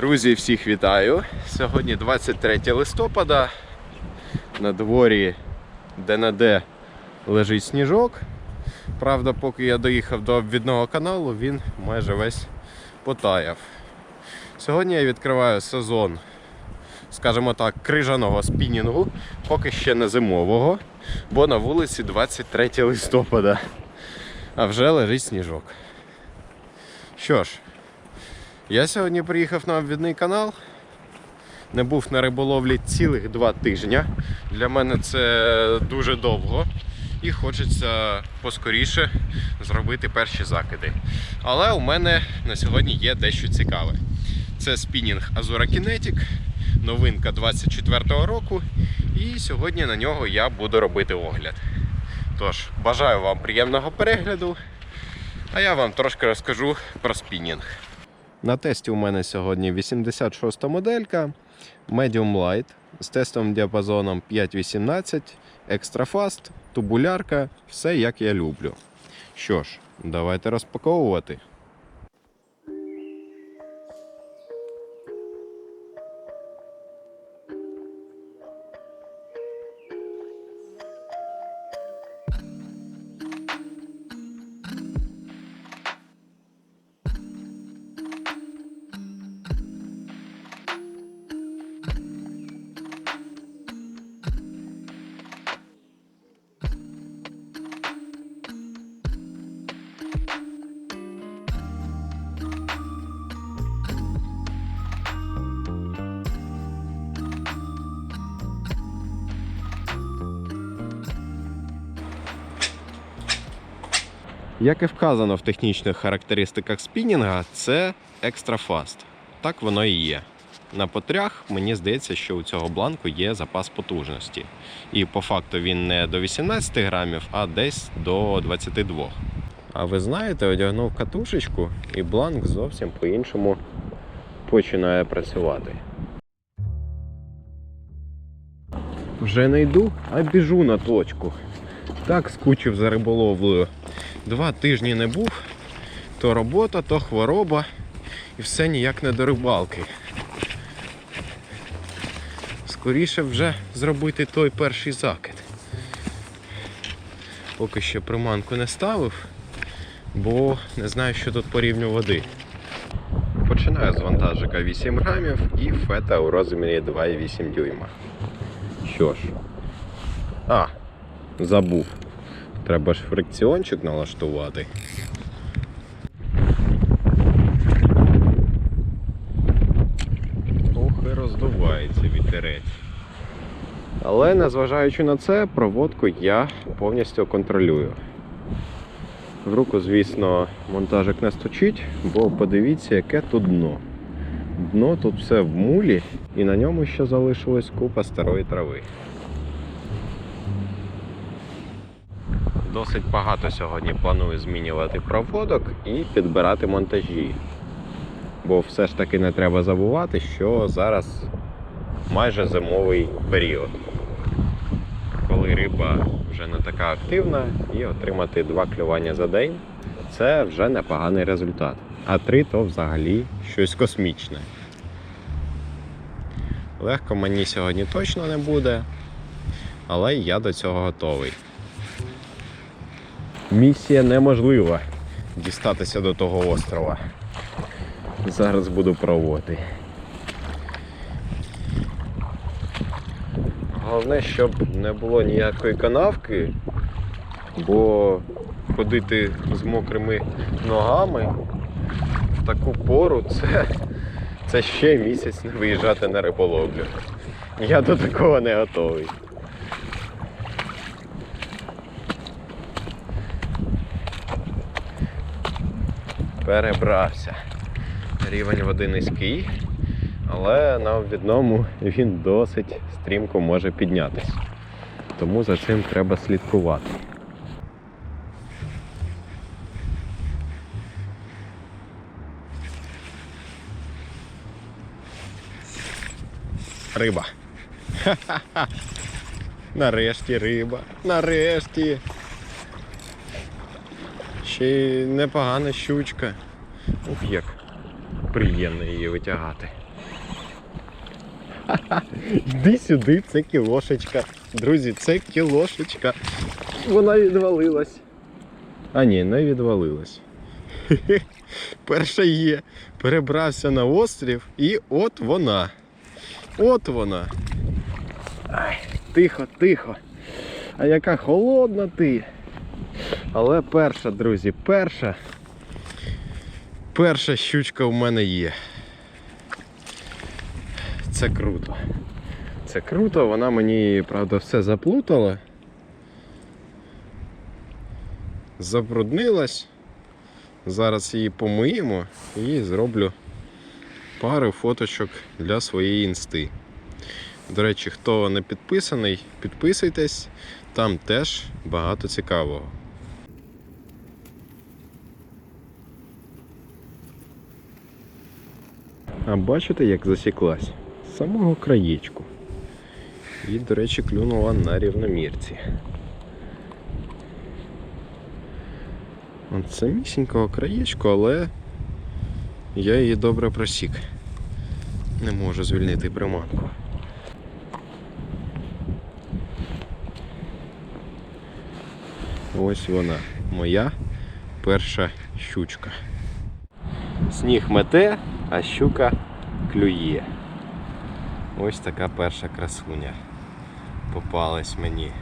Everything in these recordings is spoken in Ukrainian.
Друзі, всіх вітаю! Сьогодні 23 листопада. На дворі де-не-де лежить сніжок. Правда, поки я доїхав до обвідного каналу, він майже весь потаяв. Сьогодні я відкриваю сезон, скажімо так, крижаного спінінгу, поки ще не зимового, бо на вулиці 23 листопада, а вже лежить сніжок. Що ж, я сьогодні приїхав на обвідний канал. Не був на риболовлі цілих два тижні. Для мене це дуже довго. І хочеться поскоріше зробити перші закиди. Але у мене на сьогодні є дещо цікаве. Це спінінг Azura Kinetic, новинка 24-го року. І сьогодні на нього я буду робити огляд. Тож, бажаю вам приємного перегляду, а я вам трошки розкажу про спінінг. На тесті у мене сьогодні 86 моделька Medium Light з тестовим діапазоном 5.18, Extra Fast, тубулярка, все як я люблю. Що ж, давайте розпаковувати. Як і вказано в технічних характеристиках спінінга, це Fast. Так воно і є. На потрях мені здається, що у цього бланку є запас потужності. І по факту він не до 18 грамів, а десь до 22. А ви знаєте, одягнув катушечку і бланк зовсім по-іншому починає працювати. Вже не йду, а біжу на точку. Так скучив за риболовлею. Два тижні не був, то робота, то хвороба, і все ніяк не до рибалки. Скоріше вже зробити той перший закид. Поки що приманку не ставив, бо не знаю, що тут по рівню води. Починаю з вантажика 8 грамів і фета у розмірі 2,8 дюйма. Що ж. А, забув. Треба ж фрикціончик налаштувати. Ох, і роздувається вітерець. Але незважаючи на це, проводку я повністю контролюю. В руку, звісно, монтажик не сточить, бо подивіться, яке тут дно. Дно тут все в мулі, і на ньому ще залишилась купа старої трави. Досить багато сьогодні планую змінювати проводок і підбирати монтажі. Бо все ж таки не треба забувати, що зараз майже зимовий період, коли риба вже не така активна, і отримати два клювання за день це вже непоганий результат. А три то взагалі щось космічне. Легко мені сьогодні точно не буде, але я до цього готовий. Місія неможлива дістатися до того острова. Зараз буду пробувати. Головне, щоб не було ніякої канавки, бо ходити з мокрими ногами в таку пору це, це ще місяць не виїжджати на риболовлю. Я до такого не готовий. Перебрався. Рівень води низький, але на обвідному він досить стрімко може піднятися. Тому за цим треба слідкувати. Риба. Ха-ха-ха. Нарешті риба. Нарешті. Ще й непогана щучка. Ух як. приємно її витягати. Ха-ха, Йди сюди, це кілошечка. Друзі, це кілошечка. Вона відвалилась. А ні, не відвалилась. Перша є. Перебрався на острів і от вона. От вона. Ай, тихо, тихо. А яка холодна ти. Але перша, друзі, перша. Перша щучка в мене є. Це круто. Це круто, вона мені, правда, все заплутала. Забруднилась. Зараз її помиємо і зроблю пару фоточок для своєї інсти. До речі, хто не підписаний, підписуйтесь, там теж багато цікавого. А бачите, як засіклась? З самого краєчку. І, до речі, клюнула на рівномірці. От самісінького краєчку, але я її добре просік. Не можу звільнити приманку. Ось вона, моя перша щучка. Сніг мете, а щука клює. Ось така перша красуня попалась мені.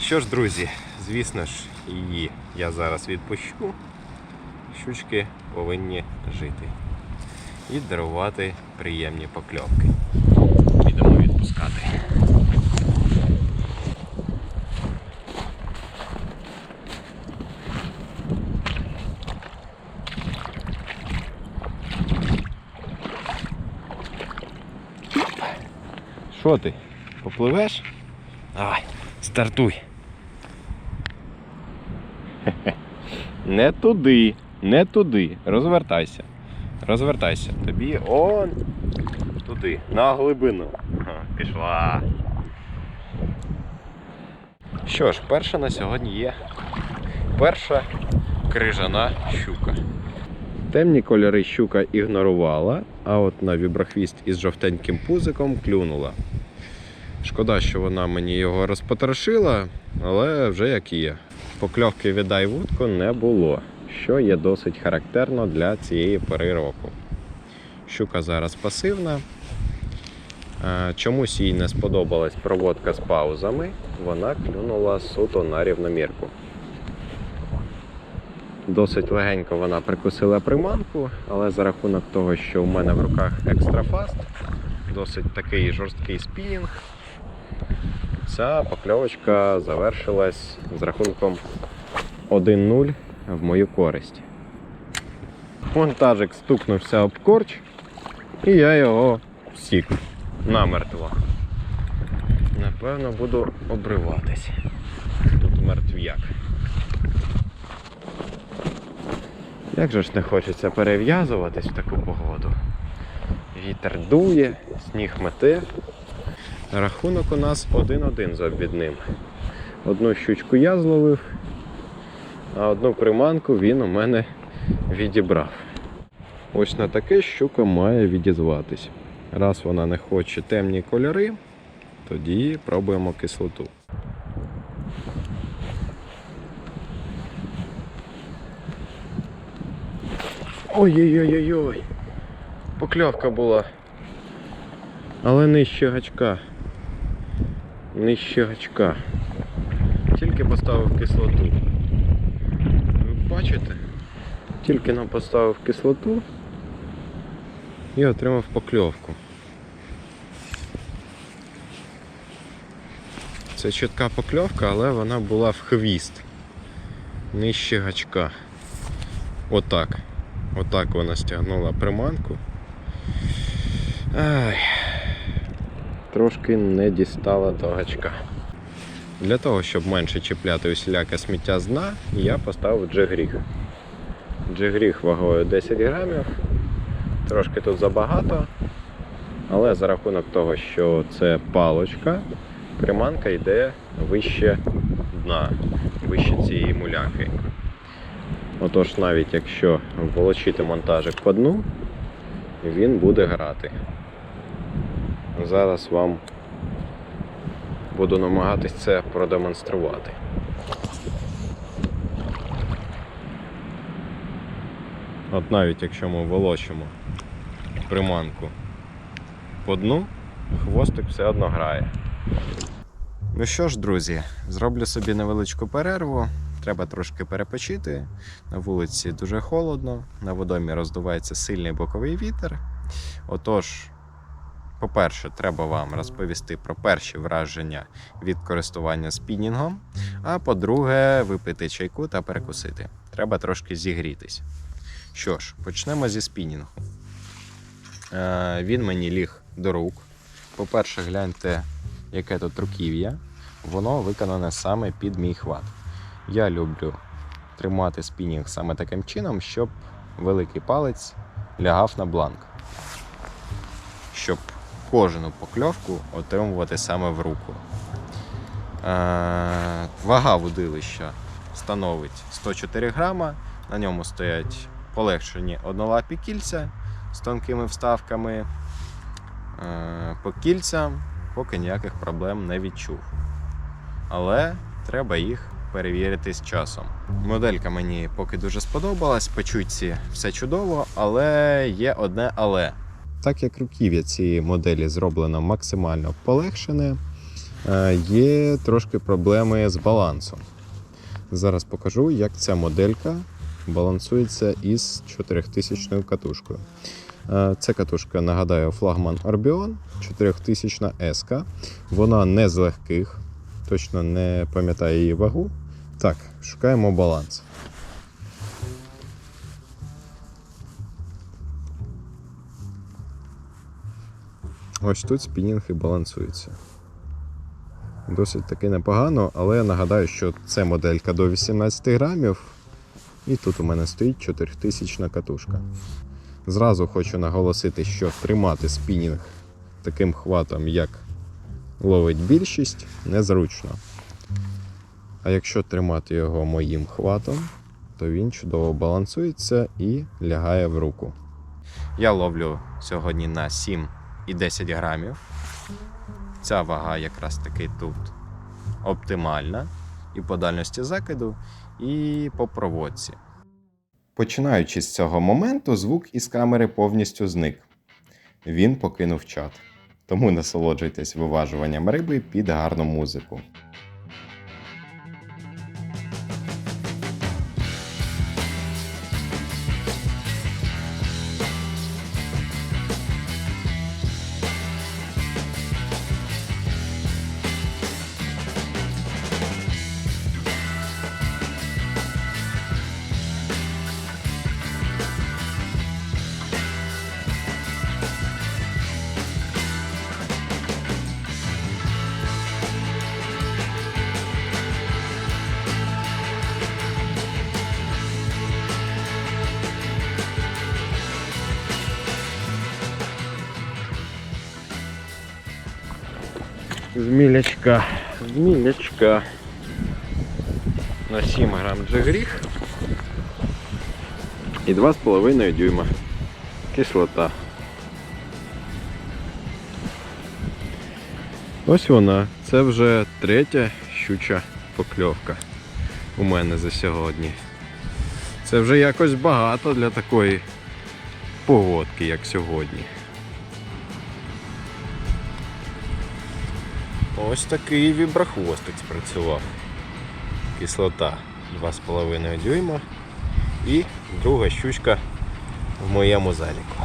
Що ж, друзі, звісно ж, її я зараз відпущу. Щучки повинні жити і дарувати приємні покльовки. Підемо відпускати. Що ти? Попливеш? Давай, стартуй. Не туди, не туди. Розвертайся. Розвертайся. Тобі он туди, на глибину. Пішла. Що ж, перша на сьогодні є. Перша крижана щука. Темні кольори щука ігнорувала, а от на віброхвіст із жовтеньким пузиком клюнула. Шкода, що вона мені його розпотрошила, але вже як є. Покльовки віддай вудку не було, що є досить характерно для цієї пори року. Щука зараз пасивна. Чомусь їй не сподобалась проводка з паузами, вона клюнула суто на рівномірку. Досить легенько вона прикусила приманку, але за рахунок того, що в мене в руках екстрафаст, досить такий жорсткий спінінг, ця покльовочка завершилась з рахунком 1-0 в мою користь. Монтажик стукнувся об корч, і я його всік намертво. Напевно, буду обриватись. Тут мертв'як. Як же ж не хочеться перев'язуватись в таку погоду. Вітер дує, сніг мете. Рахунок у нас 1-1 з обідним. Одну щучку я зловив, а одну приманку він у мене відібрав. Ось на таке щука має відізватись. Раз вона не хоче темні кольори, тоді пробуємо кислоту. Ой-ой-ой-ой-ой. Покльовка була. Але нижче гачка. Нижче гачка. Тільки поставив кислоту. Ви бачите? Тільки нам поставив кислоту і отримав покльовку. Це чітка покльовка, але вона була в хвіст. Нижче гачка. Отак. Отак вона стягнула приманку. Ай. Трошки не дістала до гачка. Для того, щоб менше чіпляти усіляке сміття з дна, я поставив джигріг. Джигріг вагою 10 грамів. Трошки тут забагато, але за рахунок того, що це палочка, приманка йде вище дна, вище цієї муляки. Отож, навіть якщо волочити монтажик по дну, він буде грати. Зараз вам буду намагатись це продемонструвати. От навіть якщо ми волочимо приманку по дну, хвостик все одно грає. Ну що ж, друзі, зроблю собі невеличку перерву. Треба трошки перепочити. На вулиці дуже холодно, на водомі роздувається сильний боковий вітер. Отож, по-перше, треба вам розповісти про перші враження від користування спінінгом. А по-друге, випити чайку та перекусити. Треба трошки зігрітись. Що ж, почнемо зі спінінгу. Е, він мені ліг до рук. По-перше, гляньте, яке тут руків'я. Воно виконане саме під мій хват. Я люблю тримати спінінг саме таким чином, щоб великий палець лягав на бланк. Щоб кожну покльовку отримувати саме в руку. Е, вага вудилища становить 104 грама. На ньому стоять полегшені однолапі кільця з тонкими вставками. Е, По кільцям поки ніяких проблем не відчув. Але треба їх перевірити з часом. Моделька мені поки дуже сподобалась, по чутці все чудово, але є одне але. Так як руків'я цієї моделі зроблено максимально полегшене, е, є трошки проблеми з балансом. Зараз покажу, як ця моделька балансується із 4000 катушкою. Е, Це катушка, нагадаю, флагман Orbion 4000 S. Вона не з легких, точно не пам'ятаю її вагу. Так, шукаємо баланс. Ось тут спінінг і балансується. Досить таки непогано, але я нагадаю, що це моделька до 18 грамів. І тут у мене стоїть 4000 катушка. Зразу хочу наголосити, що тримати спінінг таким хватом, як ловить більшість, незручно. А якщо тримати його моїм хватом, то він чудово балансується і лягає в руку. Я ловлю сьогодні на 7 і 10 грамів. Ця вага якраз таки тут оптимальна і по дальності закиду, і по проводці. Починаючи з цього моменту, звук із камери повністю зник. Він покинув чат. Тому насолоджуйтесь виважуванням риби під гарну музику. Змілячка, змілячка. На 7 грам джигріх і 2,5 дюйма. Кислота. Ось вона. Це вже третя щуча покльовка у мене за сьогодні. Це вже якось багато для такої погодки, як сьогодні. Ось такий віброхвостик спрацював. Кислота 2,5 дюйма і друга щучка в моєму заліку.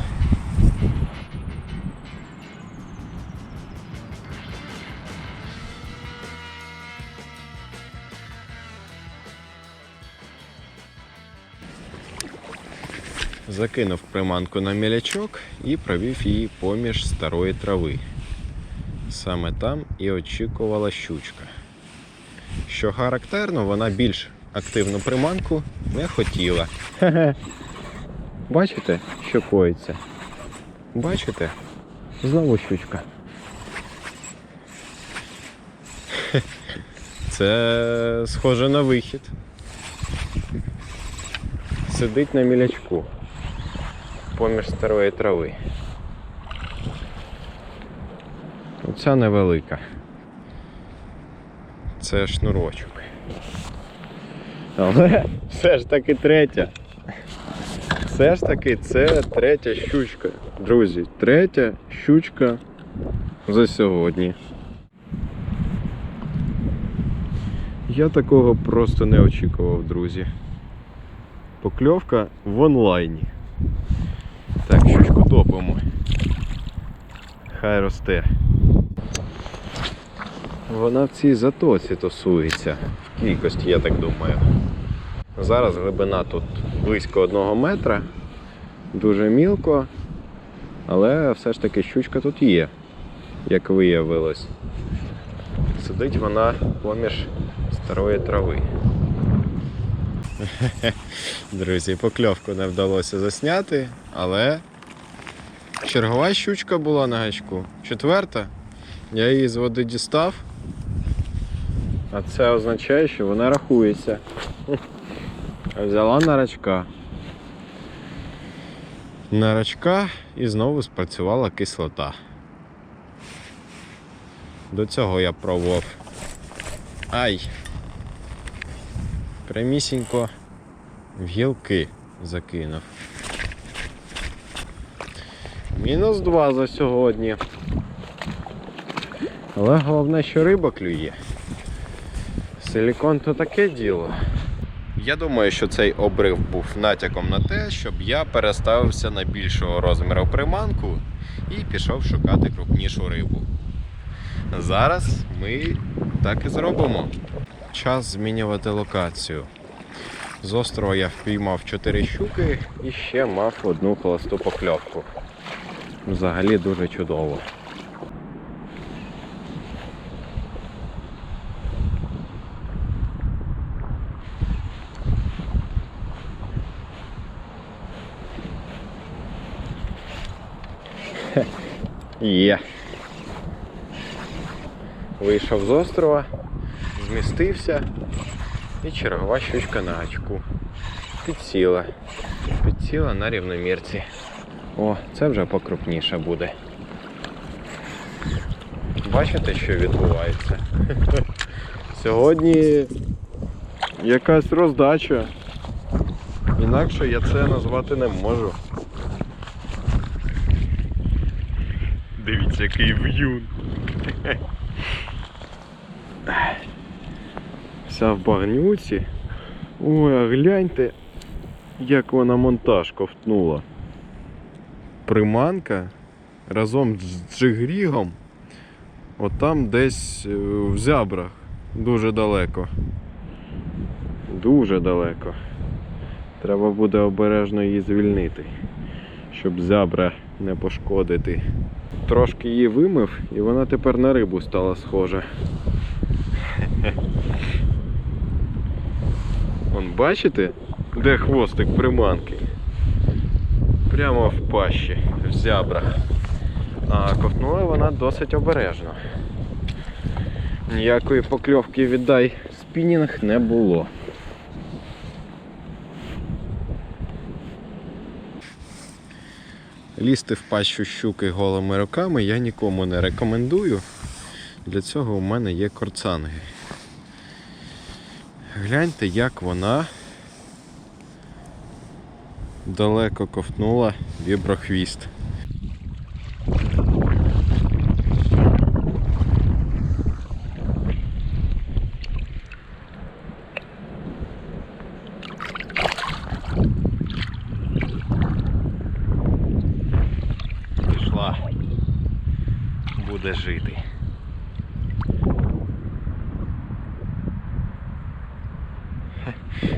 Закинув приманку на мілячок і провів її поміж старої трави. Саме там і очікувала щучка. Що характерно, вона більш активну приманку не хотіла. Бачите, що коїться? Бачите? Знову щучка. Це схоже на вихід. Сидить на мілячку. Поміж старої трави. Оця невелика. Це шнурочок. Але все ж таки третя. Все ж таки це третя щучка. Друзі, третя щучка за сьогодні. Я такого просто не очікував, друзі. Покльовка в онлайні. Так, щучку топимо. Хай росте. Вона в цій затоці тусується. В кількості, я так думаю. Зараз глибина тут близько одного метра. Дуже мілко. Але все ж таки щучка тут є, як виявилось. Сидить вона поміж старої трави. Друзі, покльовку не вдалося засняти, але чергова щучка була на гачку. Четверта. Я її з води дістав. А це означає, що вона рахується. Взяла на рачка. На рачка і знову спрацювала кислота. До цього я пробував. Ай! Прямісінько в гілки закинув. Мінус два за сьогодні. Але головне, що риба клює. Силікон то таке діло. Я думаю, що цей обрив був натяком на те, щоб я переставився на більшого розміру приманку і пішов шукати крупнішу рибу. Зараз ми так і зробимо. Час змінювати локацію. З острова я впіймав 4 щуки і ще мав одну холосту покльовку. Взагалі дуже чудово. Є. Вийшов з острова, змістився і чергова щучка на гачку. Підсіла. Підсіла на рівномірці. О, це вже покрупніше буде. Бачите, що відбувається? Сьогодні якась роздача. Інакше я це назвати не можу. Дивіться, який в'юн. Вся в багнюці. Ой, а гляньте, як вона монтаж ковтнула. Приманка разом з джигрігом. Отам десь е, в зябрах. Дуже далеко. Дуже далеко. Треба буде обережно її звільнити, щоб зябра не пошкодити. Трошки її вимив і вона тепер на рибу стала схожа. Вон бачите, де хвостик приманки? Прямо в пащі, в зябрах. А ковтнула вона досить обережно. Ніякої покльовки віддай спінінг не було. Лізти в пащу щуки голими руками я нікому не рекомендую. Для цього у мене є корцанги. Гляньте, як вона далеко ковтнула віброхвіст. Пішла. Буде жити.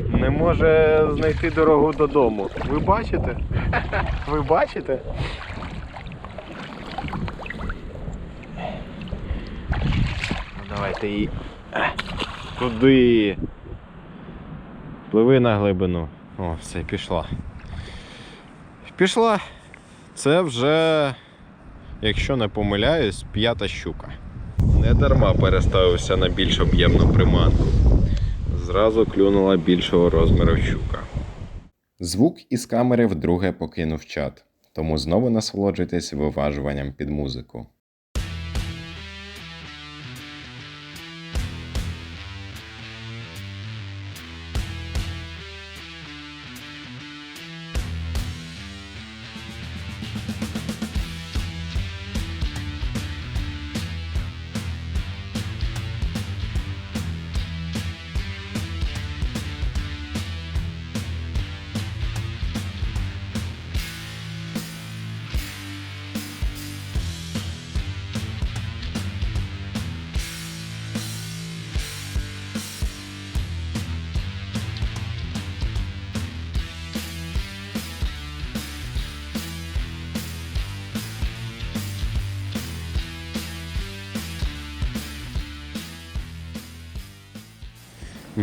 Не може знайти дорогу додому. Ви бачите? Ви бачите? Ну, давайте її. Е, Туди. Пливи на глибину. О, все, пішла. Пішла. Це вже, якщо не помиляюсь, п'ята щука. Не дарма переставився на більш об'ємну приманку. Зразу клюнула більшого розміру щука. Звук із камери вдруге покинув чат, тому знову насолоджуйтесь виважуванням під музику.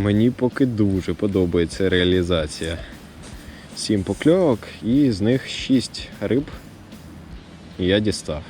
Мені поки дуже подобається реалізація. Сім покльовок і з них шість риб я дістав.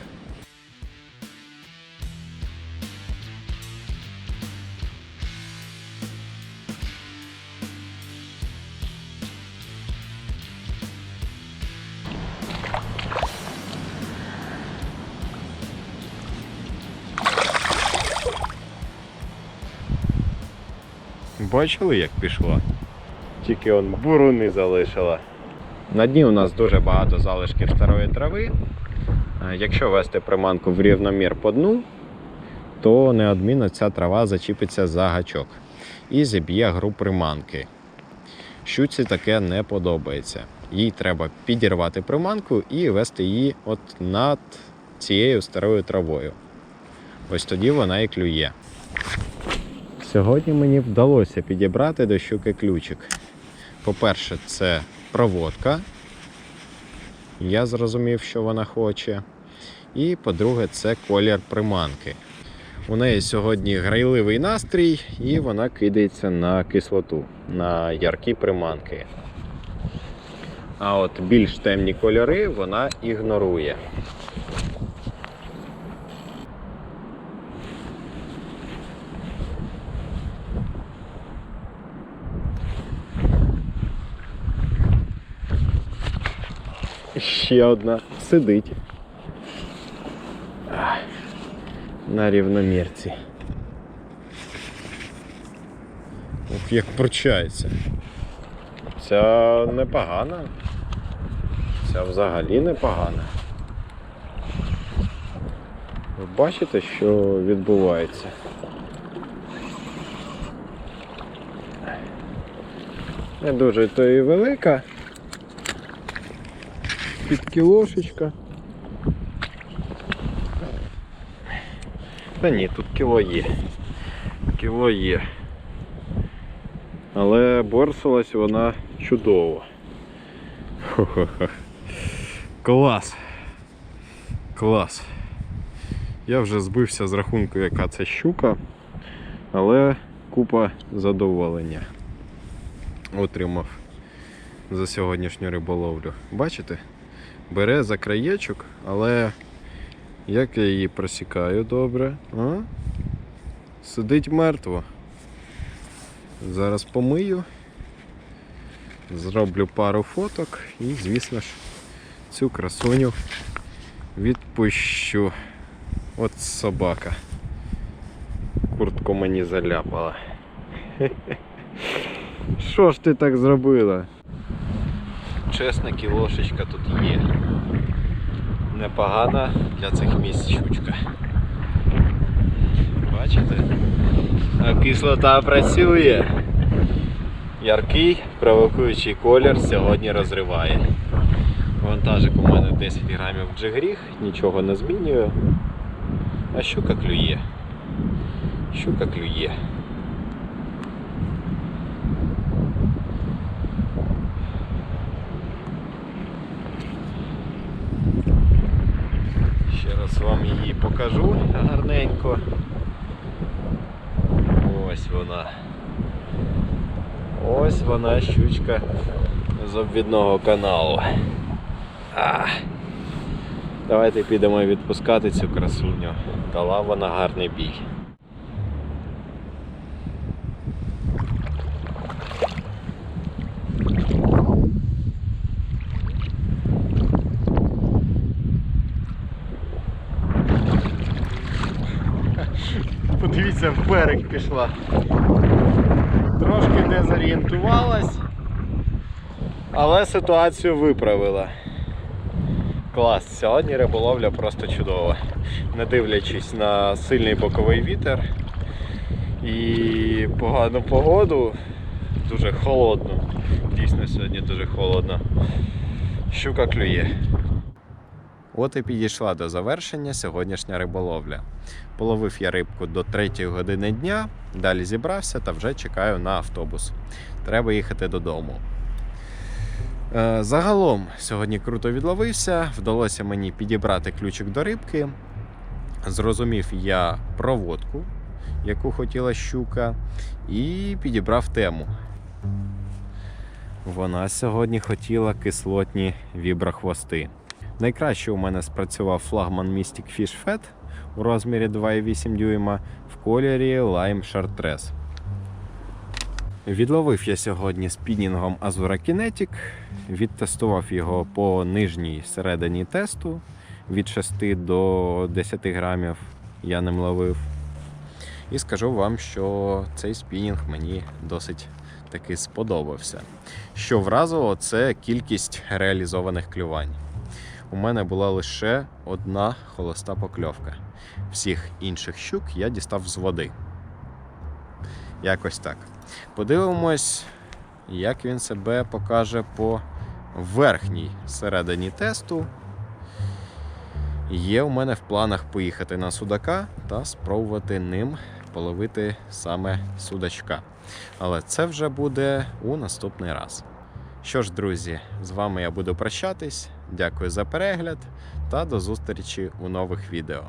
Бачили, як пішла? Тільки он буруни залишила. На дні у нас дуже багато залишків старої трави. Е, Якщо вести приманку в рівномір по дну, то неодмінно ця трава зачіпиться за гачок і зіб'є гру приманки. Щуці таке не подобається. Їй треба підірвати приманку і вести її от над цією старою травою. Ось тоді вона і клює. Сьогодні мені вдалося підібрати до щуки ключик. По-перше, це проводка. Я зрозумів, що вона хоче. І по-друге, це колір приманки. У неї сьогодні грайливий настрій, і вона кидається на кислоту, на яркі приманки. А от більш темні кольори вона ігнорує. Ще одна сидить. На рівномірці. Ух, як пручається. Ця непогана. Ця взагалі непогана. Ви бачите, що відбувається? Не дуже то і велика під кілошечка. Та ні, тут кіло є. Кіло є. Але борсилась вона чудово. Хо-хо-хо. Клас. Клас. Я вже збився з рахунку, яка це щука, але купа задоволення отримав за сьогоднішню риболовлю. Бачите? Бере за краєчок, але як я її просікаю добре, а? Сидить мертво. Зараз помию, зроблю пару фоток і, звісно ж, цю красуню відпущу. От собака. Куртку мені заляпала. Що ж ти так зробила? Чесна кілошечка тут є. Непогана для цих місць щучка. Бачите? Кислота працює. Яркий провокуючий колір сьогодні розриває. Вантажик у мене 10 грамів джигріх, нічого не змінює. А щука клює. Щука клює. Ще раз вам її покажу гарненько. Ось вона. Ось вона щучка з обвідного каналу. А. Давайте підемо відпускати цю красуню. Дала вона гарний бій. Дивіться, в берег пішла. Трошки дезорієнтувалась, але ситуацію виправила. Клас, сьогодні риболовля просто чудова. Не дивлячись на сильний боковий вітер і погану погоду, дуже холодно. Дійсно сьогодні дуже холодно. Щука клює. От і підійшла до завершення сьогоднішня риболовля. Половив я рибку до 3 години дня, далі зібрався та вже чекаю на автобус. Треба їхати додому. Е, Загалом сьогодні круто відловився, вдалося мені підібрати ключик до рибки. Зрозумів я проводку, яку хотіла щука, і підібрав тему. Вона сьогодні хотіла кислотні віброхвости. Найкраще у мене спрацював флагман Mystic Fish Fat у розмірі 2,8 дюйма в кольорі Lime Chartreuse. Відловив я сьогодні спінінгом Azura Kinetic, відтестував його по нижній середині тесту від 6 до 10 грамів я ним ловив. І скажу вам, що цей спінінг мені досить таки сподобався. Що вразило, це кількість реалізованих клювань. У мене була лише одна холоста покльовка. Всіх інших щук я дістав з води. Якось так. Подивимось, як він себе покаже по верхній середині тесту. Є у мене в планах поїхати на судака та спробувати ним половити саме судачка. Але це вже буде у наступний раз. Що ж, друзі, з вами я буду прощатись. Дякую за перегляд та до зустрічі у нових відео.